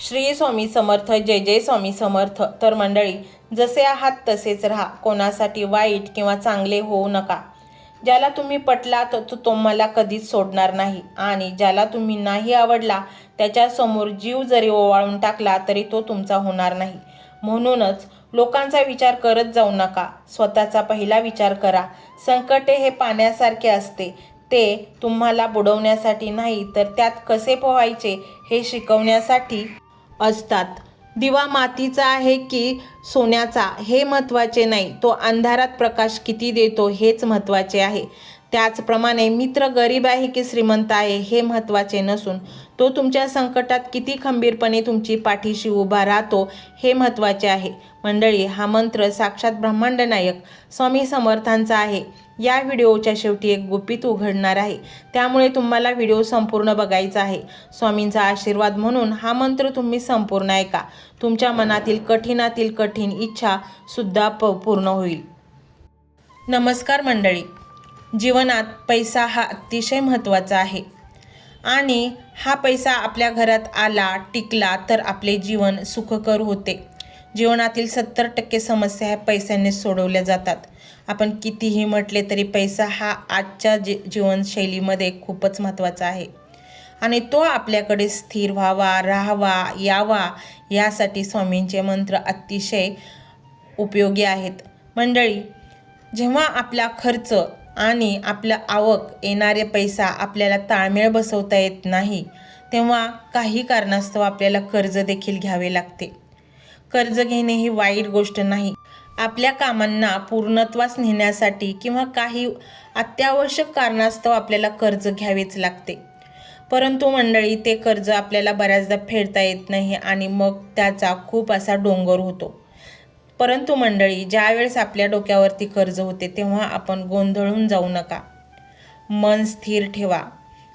श्री स्वामी समर्थ जय जय स्वामी समर्थ. तर मंडळी जसे आहात तसेच राहा. कोणासाठी वाईट किंवा चांगले होऊ नका. ज्याला तुम्ही पटलात तो तुम्हाला कधीच सोडणार नाही. आणि ज्याला तुम्ही नाही आवडला त्याच्यासमोर जीव जरी ओवाळून टाकला तरी तो तुमचा होणार नाही. म्हणूनच लोकांचा विचार करत जाऊ नका. स्वतःचा पहिला विचार करा. संकटे हे पाण्यासारखे असते. ते तुम्हाला बुडवण्यासाठी नाही तर त्यात कसे पोहायचे हे शिकवण्यासाठी असतात. दिवा मातीचा आहे की सोन्याचा? हे महत्त्वाचे नाही. तो अंधारात प्रकाश किती देतो हेच महत्त्वाचे आहे. त्याचप्रमाणे मित्र गरीब आहे की श्रीमंत आहे हे महत्त्वाचे नसून तो तुमच्या संकटात किती खंबीरपणे तुमची पाठीशी उभा राहतो हे महत्त्वाचे आहे. मंडळी हा मंत्र साक्षात ब्रह्मांड नायक स्वामी समर्थांचा आहे. या व्हिडिओच्या शेवटी एक गुपित उघडणार आहे. त्यामुळे तुम्हाला व्हिडिओ संपूर्ण बघायचा आहे. स्वामींचा आशीर्वाद म्हणून हा मंत्र तुम्ही संपूर्ण ऐका. तुमच्या मनातील कठीणातील कठीण इच्छा सुद्धा प पूर्ण होईल. नमस्कार मंडळी. जीवनात पैसा हा अतिशय महत्त्वाचा आहे. आणि हा पैसा आपल्या घरात आला टिकला तर आपले जीवन सुखकर होते. जीवनातील सत्तर टक्के समस्या ह्या पैशाने सोडवल्या जातात. आपण कितीही म्हटले तरी पैसा हा आजच्या जी जीवनशैलीमध्ये खूपच महत्त्वाचा आहे. आणि तो आपल्याकडे स्थिर व्हावा राहावा यावा यासाठी स्वामींचे मंत्र अतिशय उपयोगी आहेत. मंडळी जेव्हा आपला खर्च आणि आपला आवक येणारे पैसा आपल्याला ताळमेळ बसवता येत नाही तेव्हा काही कारणास्तव आपल्याला कर्ज देखील घ्यावे लागते. कर्ज घेणे ही वाईट गोष्ट नाही. आपल्या कामांना पूर्णत्वास नेण्यासाठी किंवा काही अत्यावश्यक कारणास्तव आपल्याला कर्ज घ्यावेच लागते. परंतु मंडळी ते कर्ज आपल्याला बऱ्याचदा फेडता येत नाही आणि मग त्याचा खूप असा डोंगर होतो. परंतु मंडळी ज्यावेळेस आपल्या डोक्यावरती कर्ज होते तेव्हा आपण गोंधळून जाऊ नका. मन स्थिर ठेवा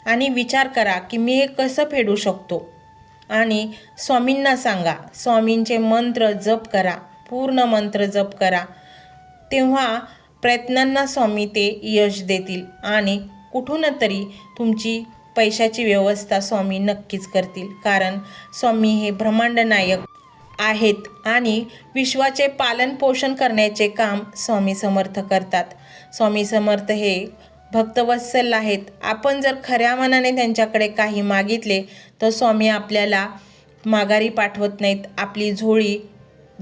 आणि विचार करा की मी हे कसं फेडू शकतो. आणि स्वामींना सांगा स्वामींचे मंत्र जप करा. पूर्ण मंत्र जप करा. तेव्हा प्रयत्नांना स्वामी ते यश देतील आणि कुठून तरी तुमची पैशाची व्यवस्था स्वामी नक्कीच करतील. कारण स्वामी हे ब्रह्मांड नायक आहेत आणि विश्वाचे पालन पोषण करण्याचे काम स्वामी समर्थ करतात. स्वामी समर्थ हे भक्तवत्सल आहेत. आपण जर खऱ्या मनाने त्यांच्याकडे काही मागितले तर स्वामी आपल्याला माघारी पाठवत नाहीत. आपली झोळी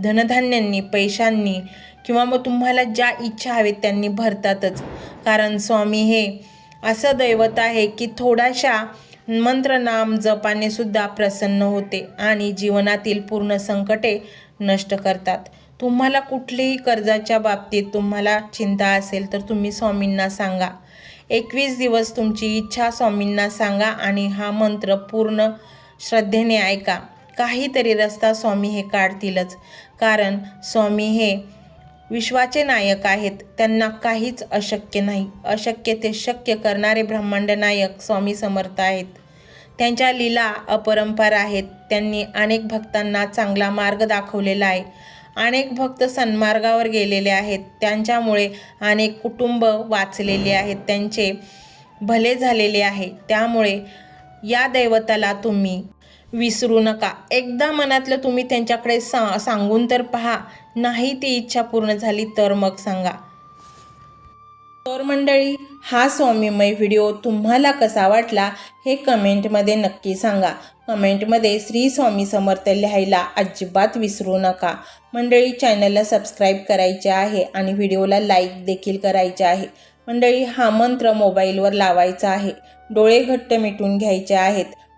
धनधान्यांनी पैशांनी किंवा मग तुम्हाला ज्या इच्छा हवेत त्यांनी भरतातच. कारण स्वामी हे असं दैवत आहे की थोड्याशा मंत्रनाम जपाने सुद्धा प्रसन्न होते आणि जीवनातील पूर्ण संकटे नष्ट करतात. तुम्हाला कुठलीही कर्जाच्या बाबतीत तुम्हाला चिंता असेल तर तुम्ही स्वामींना सांगा. एकवीस दिवस तुमची इच्छा स्वामींना सांगा आणि हा मंत्र पूर्ण श्रद्धेने ऐका. काहीतरी रस्ता स्वामी हे काढतीलच. कारण स्वामी हे विश्वाचे नायक आहेत. त्यांना काहीच अशक्य नाही. अशक्य ते शक्य करणारे ब्रह्मांड नायक स्वामी समर्थ आहेत. त्यांच्या लीला अपरंपार आहेत. त्यांनी अनेक भक्तांना चांगला मार्ग दाखवलेला आहे. अनेक भक्त सन्मार्गावर गेलेले आहेत. त्यांच्यामुळे अनेक कुटुंब वाचलेले आहेत. त्यांचे भले झालेले आहे. त्यामुळे या दैवताला तुम्ही विसरू नका. एकदा मनातलं तुम्ही त्यांच्याकडे सा सांगून तर पहा. नाही ती इच्छा पूर्ण झाली तर मग सांगा. तर मंडळी हा स्वामीमय व्हिडिओ तुम्हाला कसा वाटला हे कमेंटमध्ये नक्की सांगा. कमेंटमध्ये श्री स्वामी समर्थ लिहायला अजिबात विसरू नका. मंडळी चॅनलला सबस्क्राईब करायचे आहे आणि व्हिडिओला लाईक देखील करायचे आहे. मंडळी हा मंत्र मोबाईलवर लावायचा आहे. डोळे घट्ट मिटून घ्यायचे आहेत.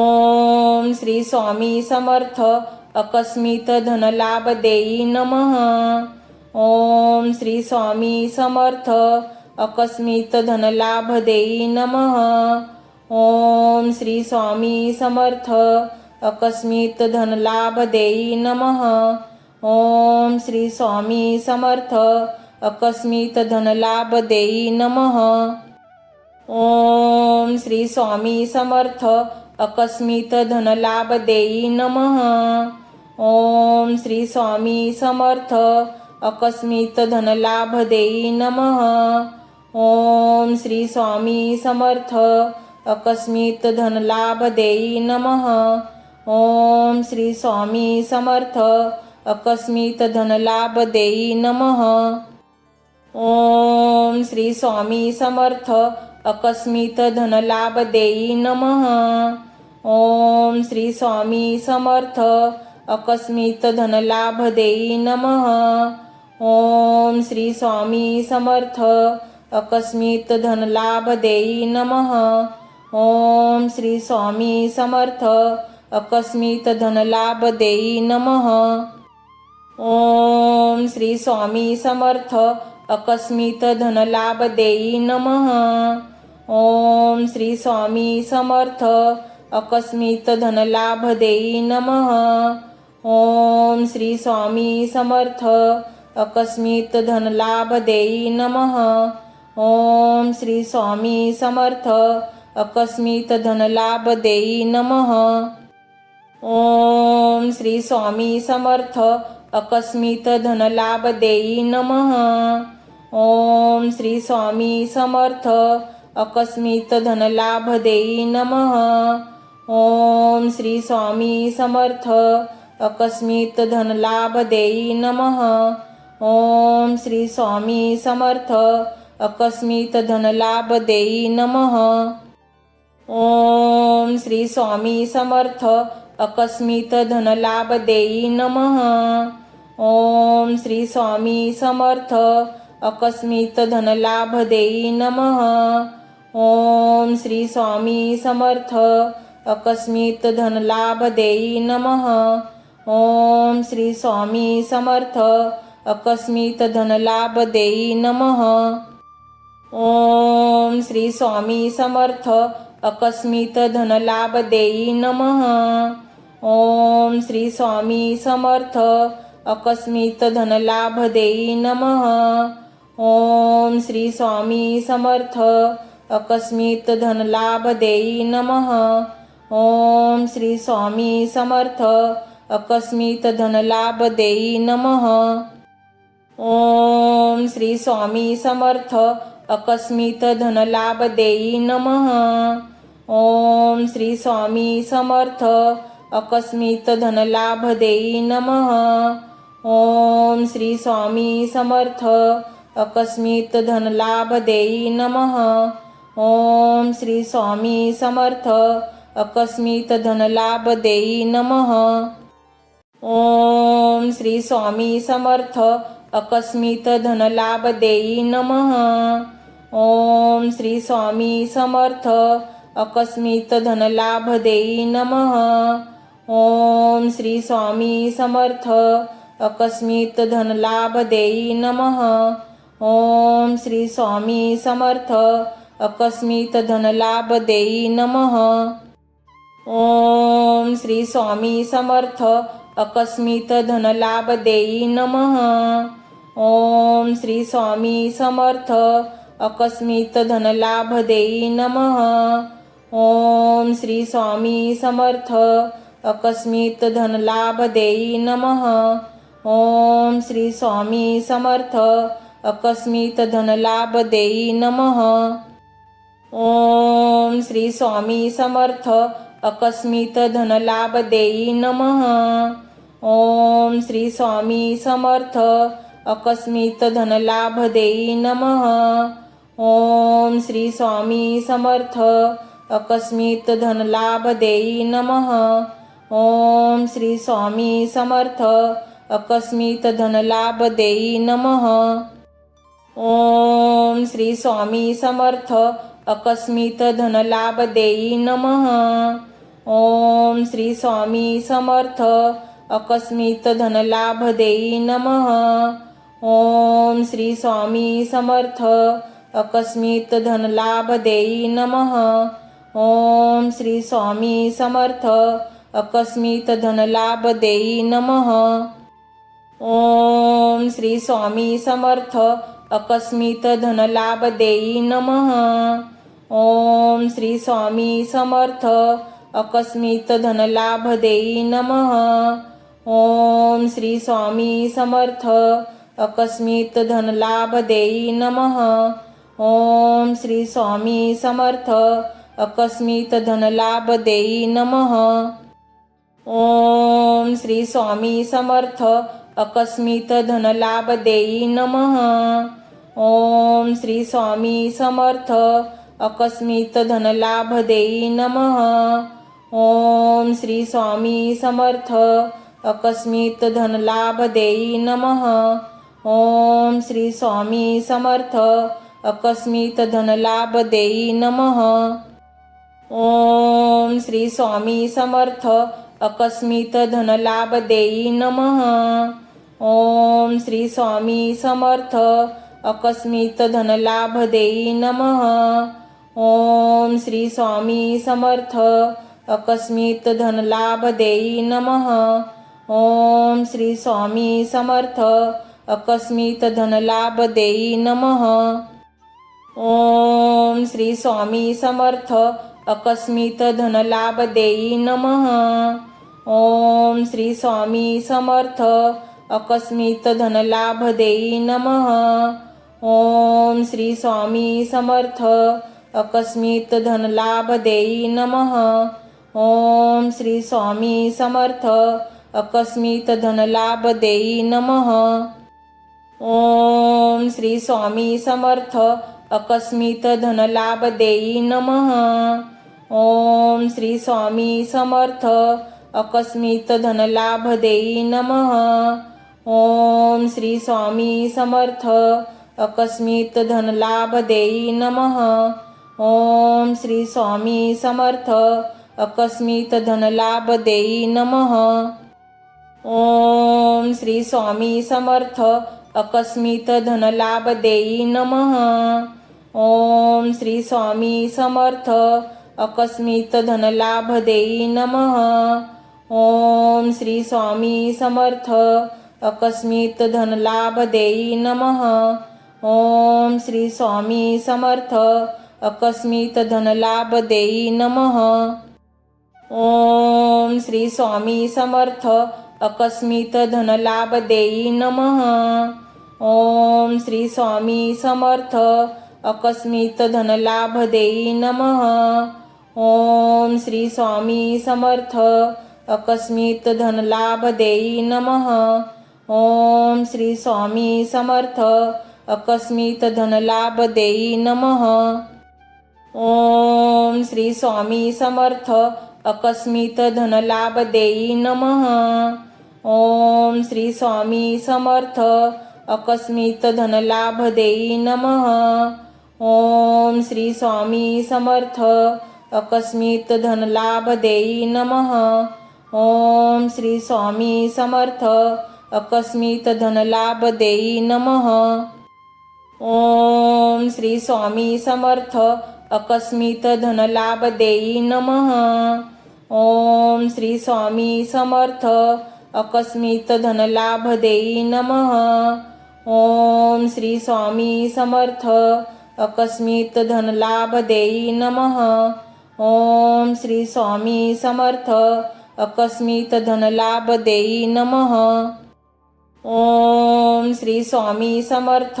ओम श्री स्वामी समर्थ अकस्मित धनलाभ देई नमः. ओम श्री स्वामी समर्थ अकस्मित धनलाभ देई नमः. ओम श्री स्वामी समर्थ अकस्मित धनलाभ देई नमः. ओम श्री स्वामी समर्थ अकस्मित धनलाभ देई नमः. ओम श्री स्वामी समर्थ अकस्मित धनलाभ देई नमः। ओम श्री स्वामी समर्थ। अकस्मित धनलाभ देई नमः। ओम श्री स्वामी समर्थ। अकस्मित धनलाभ देई नमः। ओम श्री स्वामी समर्थ। अकस्मित धनलाभ देई नमः। ओम श्री स्वामी समर्थ। अकस्मित धनलाभ देई नमः। ओम श्री स्वामी समर्थ अकस्मित धनलाभ देई नमः. ओम श्री स्वामी समर्थ अकस्मित धनलाभ देई नमः. ओम श्री स्वामी समर्थ अकस्मित धनलाभ देई नमः. ओम श्री स्वामी समर्थ अकस्मित धनलाभ देई नमः. ओम श्री स्वामी समर्थ अकस्मित धनलाभ देई नमः। ओम श्री स्वामी समर्थ। अकस्मित धनलाभ देई नमः। ओम श्री स्वामी समर्थ। अकस्मित धनलाभ देई नमः। ओम श्री स्वामी समर्थ। अकस्मित धनलाभ देई नमः। ओम श्री स्वामी समर्थ। अकस्मित धनलाभ देई नमः। ओम श्री स्वामी समर्थ अकस्मित धनलाभ देई नमः। ओम श्री स्वामी समर्थ अकस्मित धनलाभ देई नमः। ओम श्री स्वामी समर्थ अकस्मित धनलाभ देई नमः। ओम श्री स्वामी समर्थ अकस्मित धनलाभ देई नमः। ओम श्री स्वामी समर्थ अकस्मित धनलाभ देई नमः। ओम श्री स्वामी समर्थ। अकस्मित धनलाभ देई नमः। ओम श्री स्वामी समर्थ। अकस्मित धनलाभ देई नमः। ओम श्री स्वामी समर्थ। अकस्मित धनलाभ देई नमः। ओम श्री स्वामी समर्थ। अकस्मित धनलाभ देई नमः। ओम श्री स्वामी समर्थ अकस्मित धनलाभ देई नमः. ओम श्री स्वामी समर्थ अकस्मित धनलाभ देई नमः. ओम श्री स्वामी समर्थ अकस्मित धनलाभ देई नमः. ओम श्री स्वामी समर्थ अकस्मित धनलाभ देई नमः. ओम श्री स्वामी समर्थ अकस्मित धनलाभ देई नमः. ओम श्री स्वामी समर्थ अकस्मित धनलाभ देई नमः. ओम श्री स्वामी समर्थ अकस्मित धनलाभ देई नमः. ओम श्री स्वामी समर्थ अकस्मित धनलाभ देई नमः. ओम श्री स्वामी समर्थ अकस्मित धनलाभ देई नमः. ओम श्री स्वामी समर्थ अकस्मित धनलाभ देई नमः. ओम श्री स्वामी समर्थ अकस्मित धनलाभ देई नमः. ओम श्री स्वामी समर्थ अकस्मित धनलाभ देई नमः. ओम श्री स्वामी समर्थ अकस्मित धनलाभ देई नमः. ओम श्री स्वामी समर्थ अकस्मित धनलाभ देई नमः. ओम श्री स्वामी समर्थ. अकस्मित धनलाभ देई नमः. ओम श्री स्वामी समर्थ. अकस्मित धनलाभ देई नमः. ओम श्री स्वामी समर्थ. अकस्मित धनलाभ देई नमः. ओम श्री स्वामी समर्थ. अकस्मित धनलाभ देई नमः. ओम श्री स्वामी समर्थ अकस्मित धनलाभ देई नमः. ओम श्री स्वामी समर्थ अकस्मित धनलाभ देई नमः. ओम श्री स्वामी समर्थ अकस्मित धनलाभ देई नमः. ओम श्री स्वामी समर्थ अकस्मित धनलाभ देई नमः. ओम श्री स्वामी समर्थ अकस्मित धनलाभ देई नमः। ओम श्री स्वामी समर्थ। अकस्मित धनलाभ देई नमः। ओम श्री स्वामी समर्थ। अकस्मित धनलाभ देई नमः। ओम श्री स्वामी समर्थ। अकस्मित धनलाभ देई नमः। ओम श्री स्वामी समर्थ। अकस्मित धनलाभ देई नमः। ओम श्री स्वामी समर्थ अकस्मित धनलाभ देई नमः. ओम श्री स्वामी समर्थ अकस्मित धनलाभ देई नमः. ओम श्री स्वामी समर्थ अकस्मित धनलाभ देई नमः. ओम श्री स्वामी समर्थ अकस्मित धनलाभ देई नमः. ओम श्री स्वामी समर्थ अकस्मित धनलाभ देई नमः। ओम श्री स्वामी समर्थ। अकस्मित धनलाभ देई नमः। ओम श्री स्वामी समर्थ। अकस्मित धनलाभ देई नमः। ओम श्री स्वामी समर्थ। अकस्मित धनलाभ देई नमः। ओम श्री स्वामी समर्थ। अकस्मित धनलाभ देई नमः। ओम श्री स्वामी समर्थ अकस्मित धनलाभ देई नमः. ओम श्री स्वामी समर्थ अकस्मित धनलाभ देई नमः. ओम श्री स्वामी समर्थ अकस्मित धनलाभ देई नमः. ओम श्री स्वामी समर्थ अकस्मित धनलाभ देई नमः. ओम श्री स्वामी समर्थ अकस्मित धनलाभ देई नमः. ओम श्री स्वामी समर्थ. अकस्मित धनलाभ देई नमः. ओम श्री स्वामी समर्थ. अकस्मित धनलाभ देई नमः. ओम श्री स्वामी समर्थ. अकस्मित धनलाभ देई नमः. ओम श्री स्वामी समर्थ. अकस्मित धनलाभ देई नमः. ओम श्री स्वामी समर्थ अकस्मित धनलाभ देई नमः. ओम श्री स्वामी समर्थ अकस्मित धनलाभ देई नमः. ओम श्री स्वामी समर्थ अकस्मित धनलाभ देई नमः. ओम श्री स्वामी समर्थ अकस्मित धनलाभ देई नमः. ओम श्री स्वामी समर्थ अकस्मित धनलाभ देई नमः। ओम श्री स्वामी समर्थ। अकस्मित धनलाभ देई नमः। ओम श्री स्वामी समर्थ। अकस्मित धनलाभ देई नमः। ओम श्री स्वामी समर्थ। अकस्मित धनलाभ देई नमः। ओम श्री स्वामी समर्थ। अकस्मित धनलाभ देई नमः। ओम श्री स्वामी समर्थ। अकस्मित धनलाभ देई नमः। ओम श्री स्वामी समर्थ। अकस्मित धनलाभ देई नमः। ओम श्री स्वामी समर्थ। अकस्मित धनलाभ देई नमः। ओम श्री स्वामी समर्थ।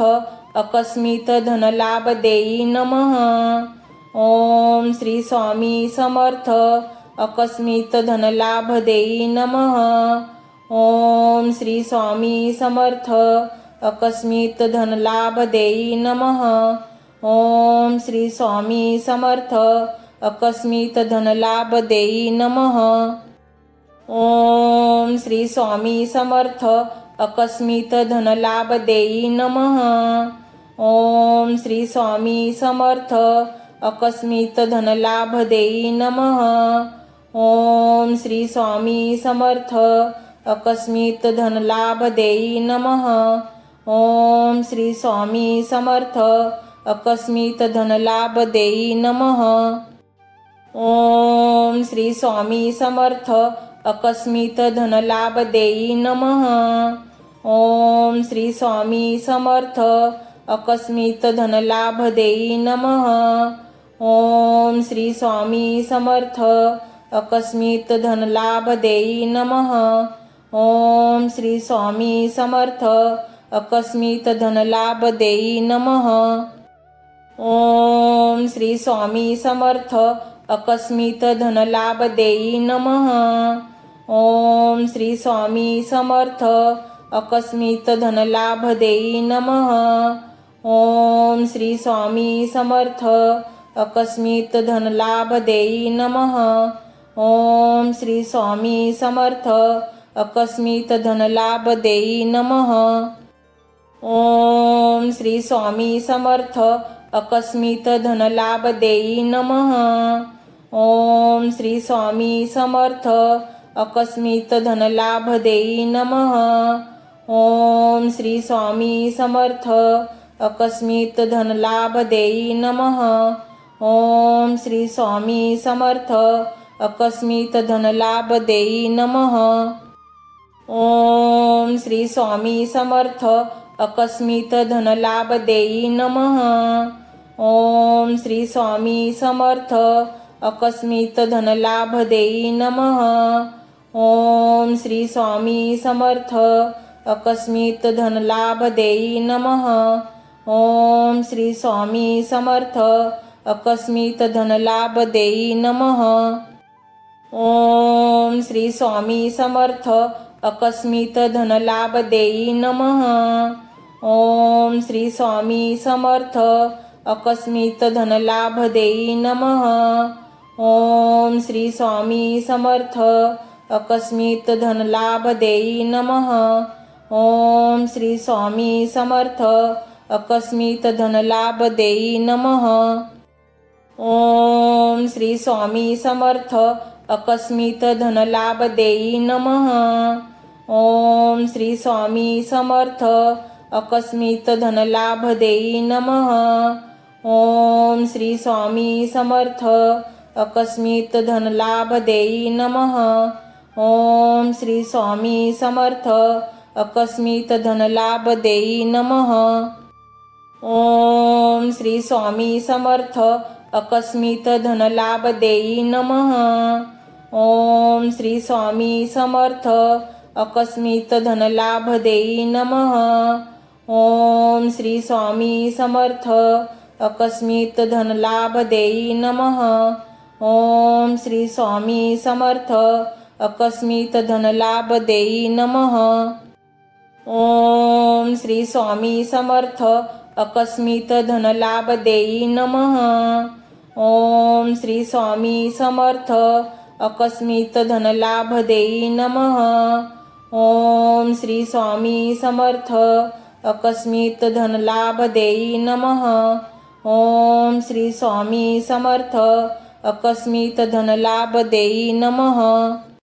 अकस्मित धनलाभ देई नमः। ओम श्री स्वामी समर्थ अकस्मित धनलाभ देई नमः. ओम श्री स्वामी समर्थ अकस्मित धनलाभ देई नमः. ओम श्री स्वामी समर्थ अकस्मित धनलाभ देई नमः. ओम श्री स्वामी समर्थ अकस्मित धनलाभ देई नमः. ओम श्री स्वामी समर्थ अकस्मित धनलाभ देई नमः। ओम श्री स्वामी समर्थ। अकस्मित धनलाभ देई नमः। ओम श्री स्वामी समर्थ। अकस्मित धनलाभ देई नमः। ओम श्री स्वामी समर्थ। अकस्मित धनलाभ देई नमः। ओम श्री स्वामी समर्थ। अकस्मित धनलाभ देई नमः। ओम श्री स्वामी समर्थ अकस्मित धनलाभ देई नमः. ओम श्री स्वामी समर्थ अकस्मित धनलाभ देई नमः. ओम श्री स्वामी समर्थ अकस्मित धनलाभ देई नमः. ओम श्री स्वामी समर्थ अकस्मित धनलाभ देई नमः. ओम श्री स्वामी समर्थ अकस्मित धनलाभ देई नमः। ओम श्री स्वामी समर्थ। अकस्मित धनलाभ देई नमः। ओम श्री स्वामी समर्थ। अकस्मित धनलाभ देई नमः। ओम श्री स्वामी समर्थ। अकस्मित धनलाभ देई नमः। ओम श्री स्वामी समर्थ। अकस्मित धनलाभ देई नमः। ओम श्री स्वामी समर्थ अकस्मित धनलाभ देई नमः. ओम श्री स्वामी समर्थ अकस्मित धनलाभ देई नमः. ओम श्री स्वामी समर्थ अकस्मित धनलाभ देई नमः. ओम श्री स्वामी समर्थ अकस्मित धनलाभ देई नमः. ओम श्री स्वामी समर्थ अकस्मित धनलाभ देई नमः. ओम श्री स्वामी समर्थ. अकस्मित धनलाभ देई नमः. ओम श्री स्वामी समर्थ. अकस्मित धनलाभ देई नमः. ओम श्री स्वामी समर्थ. अकस्मित धनलाभ देई नमः. ओम श्री स्वामी समर्थ. अकस्मित धनलाभ देई नमः. ओम श्री स्वामी समर्थ अकस्मित धनलाभ देई नमः. ओम श्री स्वामी समर्थ अकस्मित धनलाभ देई नमः. ओम श्री स्वामी समर्थ अकस्मित धनलाभ देई नमः. ओम श्री स्वामी समर्थ अकस्मित धनलाभ देई नमः. ओम श्री स्वामी समर्थ अकस्मित धनलाभ देई नमः. ओम श्री स्वामी समर्थ. अकस्मित धनलाभ देई नमः. ओम श्री स्वामी समर्थ. अकस्मित धनलाभ देई नमः. ओम श्री स्वामी समर्थ. अकस्मित धनलाभ देई नमः. ओम श्री स्वामी समर्थ. अकस्मित धनलाभ देई नमः. ओम श्री स्वामी समर्थ अकस्मित धनलाभ देई नमः. ओम श्री स्वामी समर्थ अकस्मित धनलाभ देई नमः. ओम श्री स्वामी समर्थ अकस्मित धनलाभ देई नमः.